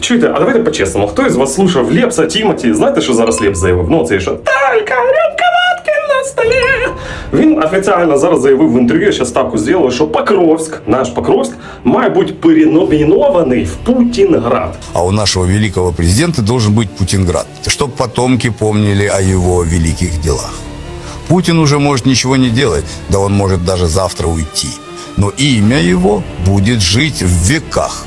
Чуєте, а давайте по-чесному. Хто із вас слушав Лепса, Тімоті? Знаєте, що зараз Лепс заявив? Ну, це що Тільки рюмка водки на столі. Він офіційно зараз заявив в інтерв'ю, я ще ставку зробив, що Покровськ, наш Покровськ, має бути переномінований в Путінград. А у нашего великого президента должен быть Путинград, чтобы потомки помнили о его великих делах. Путин уже может ничего не делать, да он может даже завтра уйти. Но имя его будет жить в веках.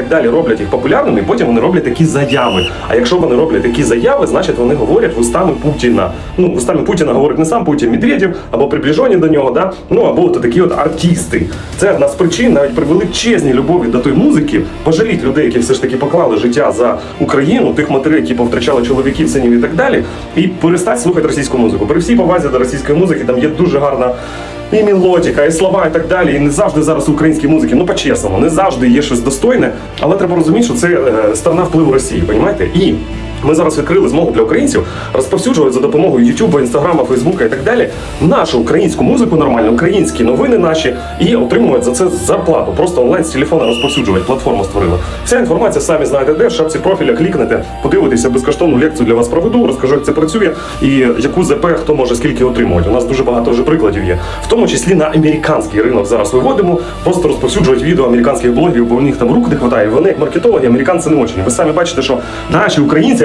так далі роблять їх популярними, і потім вони роблять такі заяви. А якщо вони роблять такі заяви, значить вони говорять вустами Путіна. Ну, вустами Путіна говорить не сам Путін Медведєв або приближені до нього, да? ну або от такі от артисти. Це одна з причин, навіть при величезній любові до тої музики, пожаліть людей, які все ж таки поклали життя за Україну, тих матерей, які повтрачали чоловіків, синів і так далі, і перестать слухати російську музику. При всій повазі до російської музики там є дуже гарна. І мелодика, і слова, і так далі. І не завжди зараз у українській музики, ну по-чесному, не завжди є щось достойне, але треба розуміти, що це е, сторона впливу Росії, розумієте? І ми зараз відкрили змогу для українців розповсюджувати за допомогою Ютуба, Інстаграма, Фейсбука і так далі нашу українську музику нормально, українські новини наші і отримують за це зарплату. Просто онлайн з телефона розповсюджувати. Платформу створили. Вся інформація самі знаєте, де в шапці профіля клікнете, подивитеся безкоштовну лекцію для вас проведу, розкажу, як це працює і яку ЗП хто може скільки отримувати. У нас дуже багато вже прикладів є, в тому числі на американський ринок зараз виводимо, просто розповсюджувати відео американських блогерів, бо у них там рук не вистачає. Вони як маркетологи, американці не очень. Ви самі бачите, що наші українці,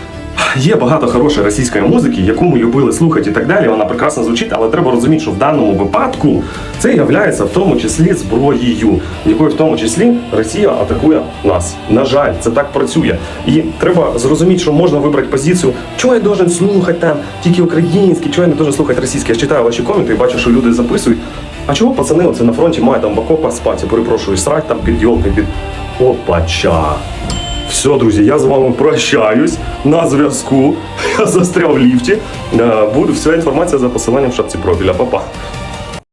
Є багато хорошої російської музики, яку ми любили слухати і так далі. Вона прекрасно звучить, але треба розуміти, що в даному випадку це є в тому числі зброєю, якою в тому числі Росія атакує нас. На жаль, це так працює. І треба зрозуміти, що можна вибрати позицію, чого я должен слухати там тільки український, чого я не должен слухати російський. Я читаю ваші коменти і бачу, що люди записують. А чого пацани оце на фронті мають там в окопах спати? Перепрошую, срать там під йолки, під опача. Все, друзі, я з вами прощаюсь на зв'язку. Я застряв в ліфті. Е, Буде вся інформація за посиланням в шапці профіля. Па-па.